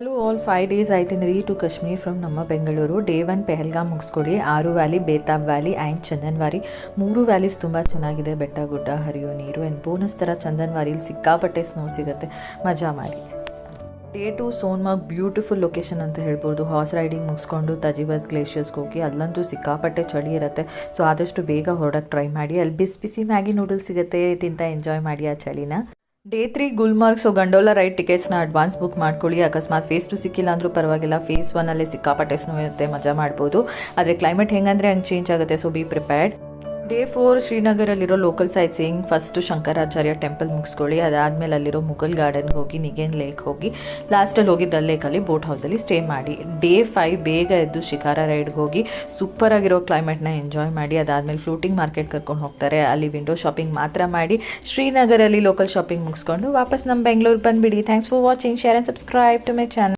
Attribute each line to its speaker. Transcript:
Speaker 1: Hello all five days itinerary to Kashmir from ನಮ್ಮ Bengaluru. Day one Pahalgam ಮುಗಿಸ್ಕೊಡಿ Aru valley Betaab valley and Chandanwari ಮೂರು valleys ತುಂಬ ಚೆನ್ನಾಗಿದೆ, ಬೆಟ್ಟ, ಗುಡ್ಡ ಹರಿಯೋ ನೀರು ಆ್ಯಂಡ್ ಬೋನಸ್ ಥರ ಚಂದನ್ವಾರಿಲಿ ಸಿಕ್ಕಾಪಟ್ಟೆ ಸ್ನೋ ಸಿಗುತ್ತೆ. ಮಜಾ ಮಾಡಿ. Day two Sonamarg beautiful location ಅಂತ ಹೇಳ್ಬೋದು. ಹಾರ್ಸ್ ರೈಡಿಂಗ್ ಮುಗಿಸ್ಕೊಂಡು ತಜಿಬಸ್ ಗ್ಲೇಷಿಯರ್ಸ್ಗೆ ಹೋಗಿ, ಅಲ್ಲಂತೂ ಸಿಕ್ಕಾಪಟ್ಟೆ ಚಳಿ ಇರುತ್ತೆ. ಸೊ ಆದಷ್ಟು ಬೇಗ ಹೊರಡಕ್ಕೆ ಟ್ರೈ ಮಾಡಿ. ಅಲ್ಲಿ ಬಿಸಿ ಬಿಸಿ ಮ್ಯಾಗಿ ನೂಡಲ್ಸ್ ಸಿಗುತ್ತೆ. ತಿಂತ ಎಂಜಾಯ್ ಮಾಡಿ ಆ ಚಳಿನ. Day three Gulmarg so gondola ride ಟಿಕೆಟ್ಸ್ನ advance book ಮಾಡ್ಕೊಳ್ಳಿ. ಅಕಸ್ಮಾತ್ ಫೇಸ್ ಟು ಸಿಕ್ಕಿಲ್ಲ ಅಂದರೂ ಪರವಾಗಿಲ್ಲ. ಫೇಸ್ ಒನ್ನಲ್ಲೇ ಸಿಕ್ಕಾಪಟ್ಟೆ ಇರುತ್ತೆ, ಮಜಾ ಮಾಡ್ಬೋದು. ಆದರೆ ಕ್ಲೈಮೇಟ್ ಹೆಂಗಂದ್ರೆ ಹಂಗೆ ಚೇಂಜ್ ಆಗುತ್ತೆ so be prepared day four ಶ್ರೀನಗರಲ್ಲಿರೋ local sightseeing first Shankaracharya temple ಮುಗಿಸ್ಕೊಳ್ಳಿ. ಅದಾದಮೇಲೆ ಅಲ್ಲಿರೋ ಮುಗಲ್ ಗಾರ್ಡನ್ಗೆ ಹೋಗಿ, ನಿಗೇನ್ ಲೇಕ್ ಹೋಗಿ ಲಾಸ್ಟಲ್ಲಿ ಹೋಗಿ ದಲ್ ಲೇಕಲ್ಲಿ ಬೋಟ್ ಹೌಸಲ್ಲಿ ಸ್ಟೇ ಮಾಡಿ. ಡೇ ಫೈವ್ ಬೇಗ ಎದ್ದು ಶಿಕಾರ ರೈಡ್ಗೆ ಹೋಗಿ ಸೂಪರ್ ಆಗಿರೋ ಕ್ಲೈಮೇಟ್ನ ಎಂಜಾಯ್ ಮಾಡಿ, ಅದಾದಮೇಲೆ ಫ್ಲೂಟಿಂಗ್ ಮಾರ್ಕೆಟ್ ಕರ್ಕೊಂಡು ಹೋಗ್ತಾರೆ. ಅಲ್ಲಿ ವಿಂಡೋ ಶಾಪಿಂಗ್ ಮಾತ್ರ ಮಾಡಿ, ಶ್ರೀನಗರಲ್ಲಿ ಲೋಕಲ್ ಶಾಪಿಂಗ್ ಮುಗಿಸ್ಕೊಂಡು ವಾಪಸ್ ನಮ್ಮ ಬೆಂಗಳೂರು ಬಂದುಬಿಡಿ. Thanks for watching share and subscribe to my channel